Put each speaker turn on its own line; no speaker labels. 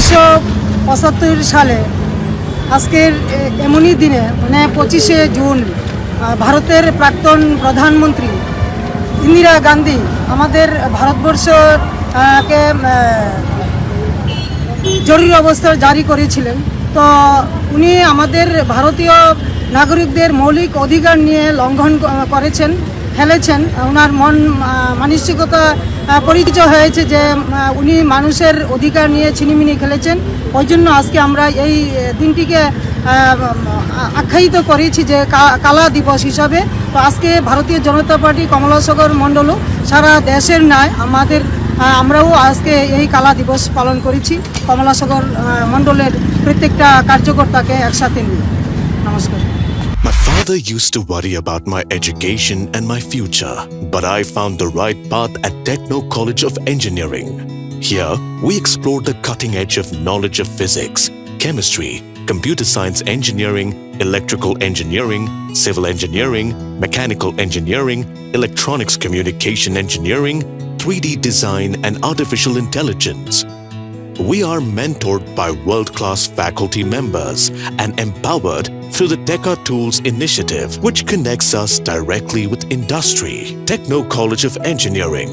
উনিশশো পঁচাত্তর সালে আজকের এমনই দিনে মানে পঁচিশে জুন ভারতের প্রাক্তন প্রধানমন্ত্রী ইন্দিরা গান্ধী আমাদের ভারতবর্ষ আহ, কে জরুরি অবস্থা জারি করেছিলেন। তো উনি আমাদের ভারতীয় নাগরিকদের মৌলিক অধিকার নিয়ে লঙ্ঘন করেছেন। ফেলেছেন। ওনার মন মানসিকতা পরিচয় হয়েছে যে উনি মানুষের অধিকার নিয়ে ছিনিমিনি খেলেছেন। ওই জন্য আজকে আমরা এই দিনটিকে আখ্যায়িত করেছি যে কালা দিবস হিসাবে। তো আজকে ভারতীয় জনতা পার্টি কমলাসাগর মণ্ডলও সারা দেশের নয় আমাদের আমরাও আজকে এই কালা দিবস পালন করেছি। কমলাসাগর মণ্ডলের প্রত্যেকটা কার্যকর্তাকে একসাথে নিয়ে। নমস্কার।
My father used to worry about my education and my future, but I found the right path at Techno College of Engineering. Here, we explore the cutting edge of knowledge of physics, chemistry, computer science engineering, electrical engineering, civil engineering, mechanical engineering, electronics communication engineering, 3D design, and artificial intelligence. We are mentored by world class faculty members and empowered through the Teka Tools initiative, which connects us directly with industry. Techno College of Engineering,